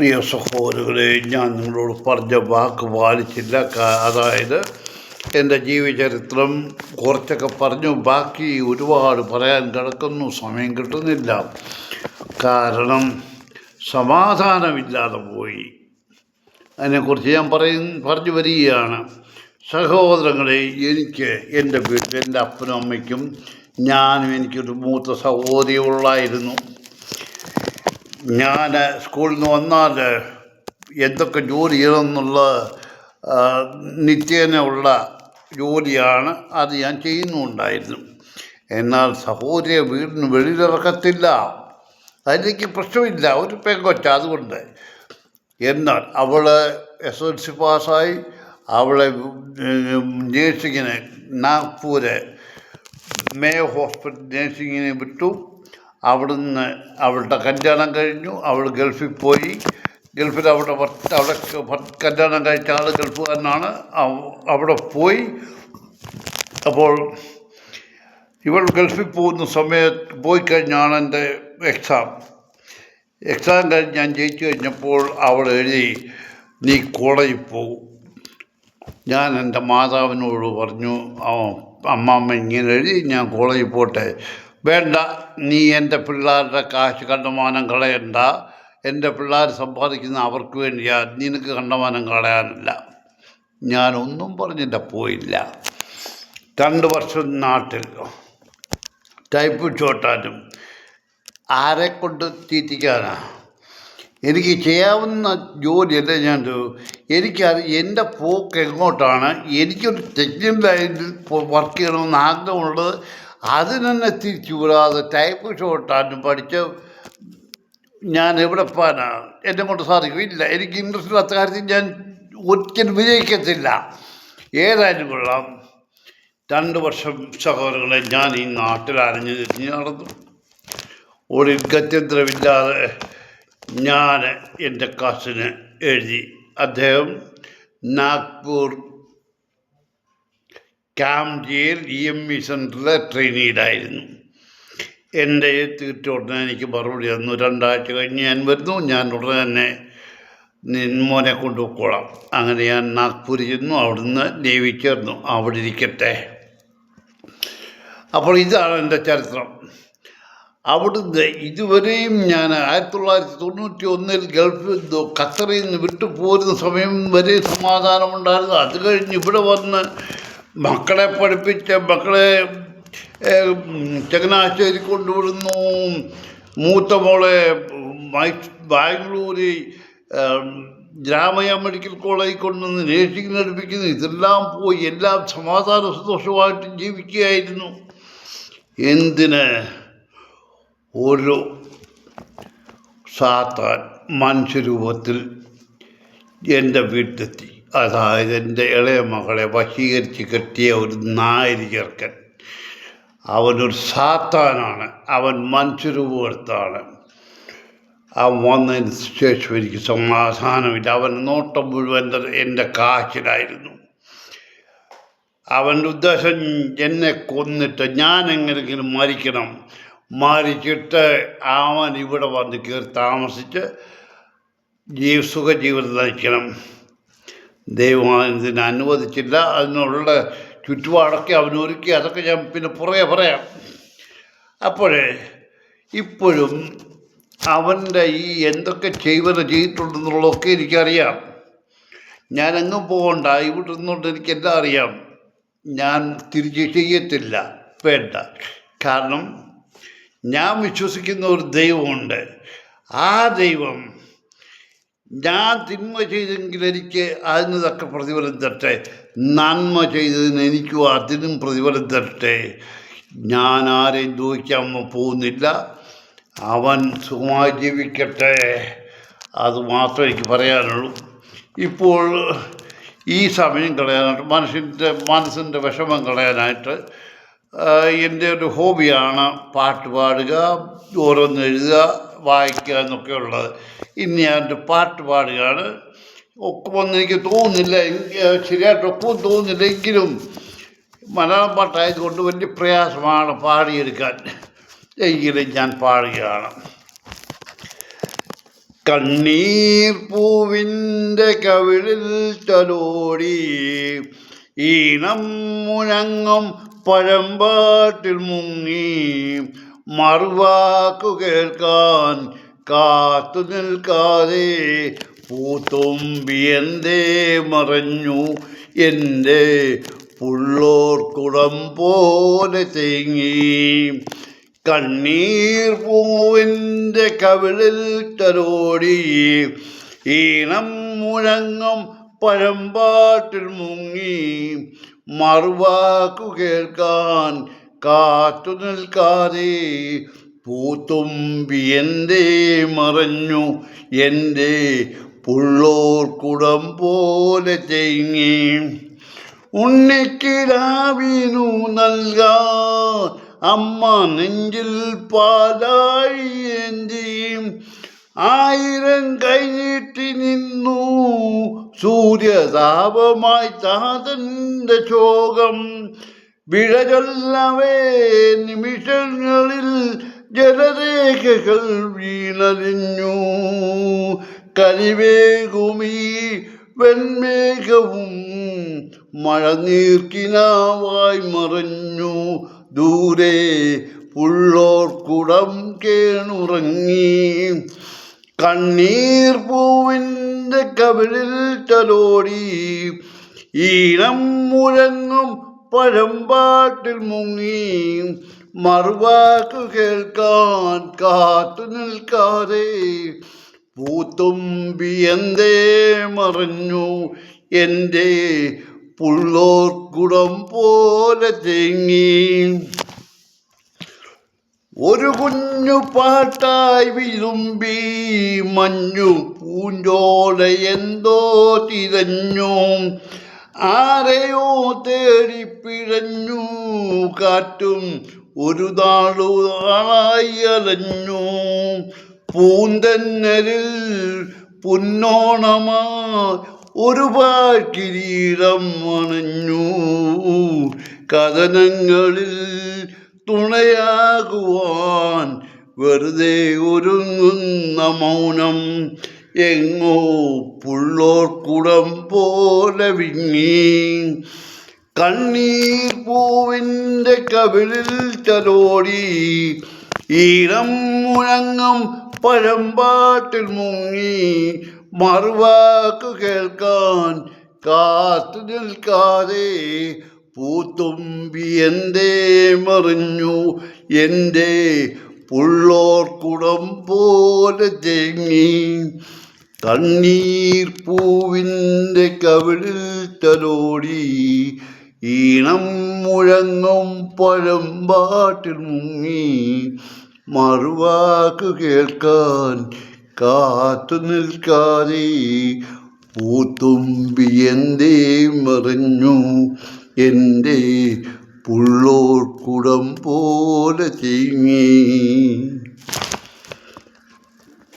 പ്രിയ സഹോദരങ്ങളെ ഞാൻ നിങ്ങളോട് പറഞ്ഞ വാക്ക് പാലിച്ചില്ല. അതായത് എന്റെ ജീവചരിത്രം കുറച്ചൊക്കെ പറഞ്ഞു ബാക്കി ഒരുപാട് പറയാൻ കിടക്കുന്നു സമയം കിട്ടുന്നില്ല. കാരണം സമാധാനമില്ലാതെ പോയി. അതിനെക്കുറിച്ച് ഞാൻ പറയും പറഞ്ഞു വരികയാണ്. സഹോദരങ്ങളെ എനിക്ക് എന്റെ വീട്ടിൽ എന്റെ അപ്പനും അമ്മയ്ക്കും ഞാനും എനിക്കൊരു മൂത്ത സഹോദരിയുള്ളായിരുന്നു. ഞാൻ സ്കൂളിൽ നിന്ന് വന്നാൽ എന്തൊക്കെ ജോലി ചെയ്യണമെന്നുള്ള നിത്യേന ഉള്ള ജോലിയാണ് അത് ഞാൻ ചെയ്യുന്നുണ്ടായിരുന്നു. എന്നാൽ സഹോദരിയെ വീടിന് വെളിയിലിറക്കത്തില്ല. അതിലേക്ക് പ്രശ്നമില്ല. ഒരു പെങ്കൊച്ച അതുകൊണ്ട്. എന്നാൽ അവൾ എസ് എൽ സി പാസ്സായി. അവളെ നേഴ്സിങ്ങിന് നാഗ്പൂര് മേ ഹോസ്പിറ്റൽ നേഴ്സിങ്ങിന് വിട്ടു. അവിടുന്ന് അവളുടെ കല്യാണം കഴിഞ്ഞു. അവൾ ഗൾഫിൽ പോയി. ഗൾഫിൽ അവിടെ അവിടെ കല്യാണം കഴിച്ച ആൾ ഗൾഫുകാരനാണ്. അവ- അവിടെ പോയി. അപ്പോൾ ഇവൾ ഗൾഫിൽ പോകുന്ന സമയത്ത് പോയി കഴിഞ്ഞാണ് എന്റെ എക്സാം എക്സാം കഴിഞ്ഞ് ഞാൻ ജയിച്ചു കഴിഞ്ഞപ്പോൾ അവൾ എഴുതി നീ കോളേജിൽ പോകും. ഞാൻ എന്റെ മാതാവിനോട് പറഞ്ഞു "ആ, അമ്മാമ്മ ഇങ്ങനെ എഴുതി ഞാൻ കോളേജിൽ പോട്ടെ. വേണ്ട നീ എന്റെ പിള്ളേരുടെ കാശ് കണ്ടമാനം കളയണ്ട. എന്റെ പിള്ളേർ സമ്പാദിക്കുന്ന അവർക്ക് വേണ്ടിയാ നിനക്ക് കണ്ടമാനം കളയാനില്ല. ഞാനൊന്നും പറഞ്ഞില്ല പോയില്ല. രണ്ട് വർഷം നാട്ടിൽ ടൈപ്പ് ചോട്ടാനും ആരെ കൊണ്ട് തീറ്റിക്കാനാ? എനിക്ക് ചെയ്യാവുന്ന ജോലിയല്ല ഞാൻ. എനിക്കത് എന്റെ പോക്ക് എങ്ങോട്ടാണ്? എനിക്കൊരു ടെക്നിക്കൽ ലൈനിൽ വർക്ക് ചെയ്യണമെന്ന് ആഗ്രഹമുള്ളത് അതിനെന്നെ തിരിച്ചു വിടാതെ ടൈപ്പ് ഷോട്ടാണ് പഠിച്ച് ഞാൻ എവിടെ പോകാനാണ്? എന്നെ കൊണ്ട് സാധിക്കും ഇല്ല എനിക്ക് ഇൻട്രസ്റ്റ് ഇല്ലാത്ത കാര്യത്തിൽ ഞാൻ ഒരിക്കലും വിജയിക്കത്തില്ല. ഏതായാലും കൊള്ളാം. രണ്ട് വർഷം സഹോദരങ്ങളെ ഞാൻ ഈ നാട്ടിൽ അരഞ്ഞു തിരിഞ്ഞ് നടന്നു. ഒരു ഗത്യന്തരമില്ലാതെ ഞാൻ എന്റെ കസിന് എഴുതി. അദ്ദേഹം നാഗ്പൂർ കാംജിയിൽ ഇ എം ഇ സെന്ററിലെ ട്രെയിനിയിലായിരുന്നു എന്റെ തീറ്റ ഉടനെ എനിക്ക് മറുപടി തന്നു. രണ്ടാഴ്ച കഴിഞ്ഞ് ഞാൻ വരുന്നു. ഞാൻ ഉടനെ തന്നെ മോനെ കൊണ്ടുപോയിക്കോളാം. അങ്ങനെ ഞാൻ നാഗ്പൂരിൽ ചെന്നു. അവിടുന്ന് നേവി ചേർന്നു. അവിടെ ഇരിക്കട്ടെ. അപ്പോൾ ഇതാണ് എന്റെ ചരിത്രം. അവിടുന്ന് ഇതുവരെയും ഞാൻ ആയിരത്തി തൊള്ളായിരത്തി തൊണ്ണൂറ്റി ഒന്നിൽ ഗൾഫിൽ ഖത്തറിൽ നിന്ന് വിട്ടു പോരുന്ന സമയം വരെ സമാധാനമുണ്ടായിരുന്നു. അത് കഴിഞ്ഞ് ഇവിടെ വന്ന് മക്കളെ പഠിപ്പിച്ച മക്കളെ ചങ്ങനാശ്ശേരി കൊണ്ടുവിടുന്നു മൂത്ത മോളെ ബാംഗ്ലൂരി ഗ്രാമയ മെഡിക്കൽ കോളേജിൽ കൊണ്ടുവന്ന് നേഴ്സിംഗ് നടിപ്പിക്കുന്നു ഇതെല്ലാം പോയി എല്ലാം സമാധാന സന്തോഷമായിട്ട് ജീവിക്കുകയായിരുന്നു. എന്തിന്? ഒരു സാത്താൻ മനുഷ്യരൂപത്തിൽ എന്റെ വീട്ടിലെത്തി. അതായത് എന്റെ ഇളയ മകളെ വശീകരിച്ച് കെട്ടിയ ഒരു നായരി ചെറുക്കൻ. അവനൊരു സാത്താനാണ്. അവൻ മനുഷ്യരൂപം എടുത്താണ് അവൻ വന്നതിന് ശേഷം എനിക്ക് സമാധാനമില്ല. അവൻ നോട്ടം മുഴുവൻ എന്റെ കാശിലായിരുന്നു. അവന്റെ ഉദ്ദേശം എന്നെ കൊന്നിട്ട് ഞാൻ എങ്ങനെങ്കിലും മരിക്കണം. മരിച്ചിട്ട് അവൻ ഇവിടെ വന്ന് കയറി താമസിച്ച് ജീവ സുഖജീവിതം നയിക്കണം. ദൈവം ഇതിന് അനുവദിച്ചില്ല. അതിനുള്ള ചുറ്റുപാടൊക്കെ അവനൊരുക്കി. അതൊക്കെ ഞാൻ പിന്നെ പുറകെ പറയാം. അപ്പോഴേ ഇപ്പോഴും അവന്റെ ഈ എന്തൊക്കെ ചെയ്വന ചെയ്തിട്ടുണ്ടെന്നുള്ളതൊക്കെ എനിക്കറിയാം. ഞാൻ എങ്ങും പോകണ്ട. ഇവിടെ നിന്നുകൊണ്ട് എനിക്കെല്ലാം അറിയാം. ഞാൻ തിരിച്ച് ചെയ്യത്തില്ല. വേണ്ട. കാരണം ഞാൻ വിശ്വസിക്കുന്ന ഒരു ദൈവമുണ്ട്. ആ ദൈവം ഞാൻ തിന്മ ചെയ്തെങ്കിൽ എനിക്ക് അതിന് തക്ക പ്രതിഫലം തരട്ടെ? നന്മ ചെയ്തതിന് എനിക്കും അതിനും പ്രതിഫലം തരട്ടെ? ഞാൻ ആരെയും ദൂഹിക്കാൻ പോകുന്നില്ല. അവൻ സുഖമായി ജീവിക്കട്ടെ. അത് മാത്രമേ എനിക്ക് പറയാനുള്ളൂ. ഇപ്പോൾ ഈ സമയം കളയാനായിട്ട് മനുഷ്യന്റെ മനസ്സിന്റെ വിഷമം കളയാനായിട്ട് എന്റെ ഒരു ഹോബിയാണ് പാട്ട് പാടുക ഓരോന്ന് എഴുതുക. വായിക്കുക എന്നൊക്കെ ഉള്ളത്. ഇന്ന് ഞാൻ പാട്ട് പാടുകയാണ്. ഒക്കുമെന്ന് എനിക്ക് തോന്നുന്നില്ല. ശരിയായിട്ട് ഒക്കെ തോന്നുന്നില്ല. എങ്കിലും മലയാളം പാട്ടായതുകൊണ്ട് വലിയ പ്രയാസമാണ് പാടിയെടുക്കാൻ. എങ്കിലും ഞാൻ പാടുകയാണ്. കണ്ണീർ പൂവിന്റെ കവിളിൽ തലോടി ഈണം മുഴങ്ങും പഴമ്പാട്ടിൽ മുങ്ങി മറുവാക്കു കേൾക്കാൻ കാത്തു നിൽക്കാതെ പൂത്തുമ്പി എന്തേ മറഞ്ഞു? എന്റെ പുള്ളോർക്കുടം പോലെ തേങ്ങി? കണ്ണീർ പൂവിന്റെ കവിളിൽ തലോടി ഈണം മുഴങ്ങും പഴമ്പാട്ടിൽ മുങ്ങി. മറുവാക്കു കേൾക്കാൻ കാത്തു നിൽക്കാതെ പൂത്തുമ്പി എന്റെ മറഞ്ഞു എന്റെ പുള്ളോർക്കുടം പോലെ തേങ്ങി. ഉണ്ണിക്കിടാവിനു നൽകാ അമ്മ നെഞ്ചിൽ പാലായി എന്തിയും ആയിരം കൈനീട്ടി നിന്നു സൂര്യതാപമായി താതന്റെ ശോകം. വിഴചൊല്ലവേ നിമിഷങ്ങളിൽ ജലരേഖകൾ വീണലിഞ്ഞു. കരിവേകുമീ വെൺമേഘവും മഴനീർക്കിനാവായി മറഞ്ഞു. ദൂരെ പുള്ളോർക്കുടം കേണുറങ്ങി. കണ്ണീർ പൂവിന്റെ കവിളിൽ തലോടി. ഈണം മുഴങ്ങും പഴമ്പാട്ടിൽ മുങ്ങി മറുവാക്കു കേൾക്കാൻ കാത്തു നിൽക്കാതെ പൂത്തുമ്പി എന്തേ മറഞ്ഞു? എന്റെ പുള്ളോർക്കുടം പോലെ തേങ്ങി? ഒരു കുഞ്ഞു പാട്ടായി വിതുമ്പി മഞ്ഞു പൂഞ്ചോല എന്തോ തിരഞ്ഞു. ആരെയോ തേടി പിഴഞ്ഞു കാറ്റും ഒരു നാളുകളായി അലഞ്ഞു. പൂന്തന്നരിൽ പുന്നോണമാ ഒരു കിരീടം അണഞ്ഞു. കഥനങ്ങളിൽ തുണയാകുവാൻ വെറുതെ ഒരുങ്ങുന്ന മൗനം എങ്ങോ പുള്ളോർക്കുടം പോലെ വിങ്ങി. കണ്ണീർ പൂവിന്റെ കവിളിൽ തലോടി. ഈണം മുഴങ്ങും പഴമ്പാട്ടിൽ മുങ്ങി. മറുവാക്ക് കേൾക്കാൻ കാത്തു നിൽക്കാതെ പൂത്തുമ്പി എന്തേ മറിഞ്ഞു? എന്റെ പുള്ളോർക്കുടം പോലെ തേങ്ങി തണ്ണീർ പൂവിന്റെ കവിളിൽ തലോടി ഈണം മുഴങ്ങും പഴമ്പാട്ടിൽ മുങ്ങി. മറുവാക്ക് കേൾക്കാൻ കാത്തു നിൽക്കാതെ പൂത്തുമ്പി എന്തേ മറിഞ്ഞു? എന്റെ പുള്ളോർക്കുടം പോലെ തേങ്ങി